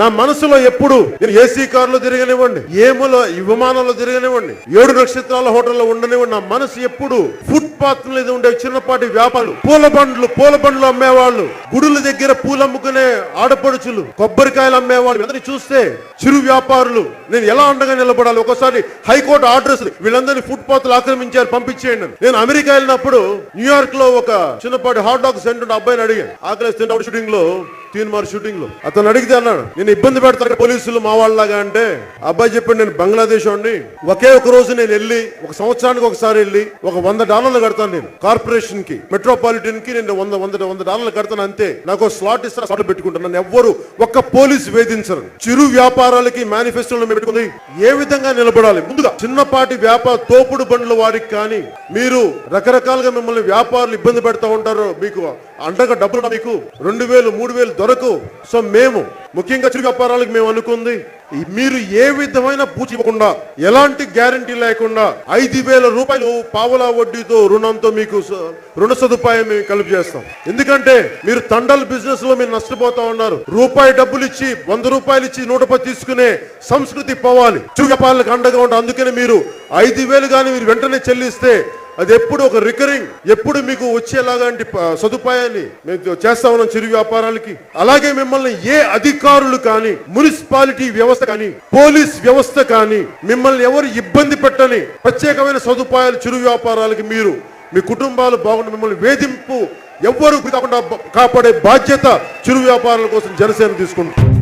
నా మనసులో ఎప్పుడు నేను ఏసీ కారులో తిరగనివ్వండి ఏములో ఈ విమానంలో తిరగనివ్వండి ఏడు నక్షత్రాల హోటల్లో ఉండనివ్వండి నా మనసు ఎప్పుడు ఫుట్ పాత్ మీద ఉండే చిన్నపాటి వ్యాపారులు పూల బండ్లు పూల బండ్లు అమ్మేవాళ్ళు గుడుల దగ్గర పూలు అమ్ముకునే ఆడపడుచులు కొబ్బరికాయలు అమ్మేవాళ్ళు అందరినీ చూస్తే చిరు వ్యాపారులు. నేను ఎలా అండగా నిలబడాలి? ఒకసారి హైకోర్టు ఆర్డర్స్ వీళ్ళందరినీ ఫుట్ పాత్లు ఆక్రమించారు పంపించేయండి. నేను అమెరికా వెళ్ళినప్పుడు న్యూయార్క్లో ఒక చిన్నపాటి హాట్ డాగ్ సెంటర్ అబ్బాయిని అడిగాను. ఆకలిస్తుంటే షూటింగ్లో తీన్ మార్ షూటింగ్లో. అతను అడిగితే అన్నాడు నేను ఇబ్బంది పెడతాను పోలీసులు మా వాళ్ళలాగా అంటే అబ్బాయి చెప్పాడు నేను బంగ్లాదేశ్ వాడిని. ఒకే ఒక రోజు నేను వెళ్ళి ఒక సంవత్సరానికి ఒకసారి వెళ్ళి ఒక వంద డాలర్లు కడతాను నేను. కార్పొరేషన్కి మెట్రోపాలిటన్కి నేను వంద వంద వంద డాలర్లు కడతాను అంతే. నాకు స్లాట్ ఇస్తా స్లాట్ పెట్టుకుంటాను నన్ను ఎవ్వరు ఒక్క పోలీస్ వేధించరు. చిరు వ్యాపారాలకి మేనిఫెస్టోలు పెట్టుకుంది. ఏ విధంగా నిలబడాలి? ముందుగా చిన్నపాటి వ్యాపార తోపుడు బండ్ల వారికి కానీ మీరు రకరకాలుగా మిమ్మల్ని వ్యాపారులు ఇబ్బంది పెడతా ఉంటారు. మీకు అండగా డబ్బులు మీకు రెండు వేలు మూడు వేలు దొరకు సో మేము ముఖ్యంగా చిరు వ్యాపారాలకు మేము అనుకుంది మీరు ఏ విధమైన పూచి ఇవ్వకుండా ఎలాంటి గ్యారంటీ లేకుండా ఐదు వేల రూపాయలు పావలా వడ్డీతో రుణంతో మీకు రుణ సదుపాయం మేము కలుపు చేస్తాం. ఎందుకంటే మీరు తండల్ బిజినెస్లో మీరు నష్టపోతా ఉన్నారు. రూపాయి డబ్బులు ఇచ్చి వంద రూపాయలు ఇచ్చి నూట పది తీసుకునే సంస్కృతి పోవాలి. చిరు అండగా ఉంటుంది అందుకని మీరు ఐదు వేలు కానీ మీరు వెంటనే చెల్లిస్తే అది ఎప్పుడు ఒక రికరింగ్ ఎప్పుడు మీకు వచ్చేలాంటి సదుపాయాన్ని మేము చేస్తా ఉన్నాం చిరు వ్యాపారాలకి. అలాగే మిమ్మల్ని ఏ అధికారులు కానీ మున్సిపాలిటీ వ్యవస్థ కానీ పోలీస్ వ్యవస్థ కానీ మిమ్మల్ని ఎవరు ఇబ్బంది పెట్టని ప్రత్యేకమైన సదుపాయాలు చిరు వ్యాపారాలకి మీరు మీ కుటుంబాలు బాగుండి మిమ్మల్ని వేధింపు ఎవ్వరూ కాకుండా కాపాడే బాధ్యత చిరు వ్యాపారాల కోసం జనసేన తీసుకుంటుంది.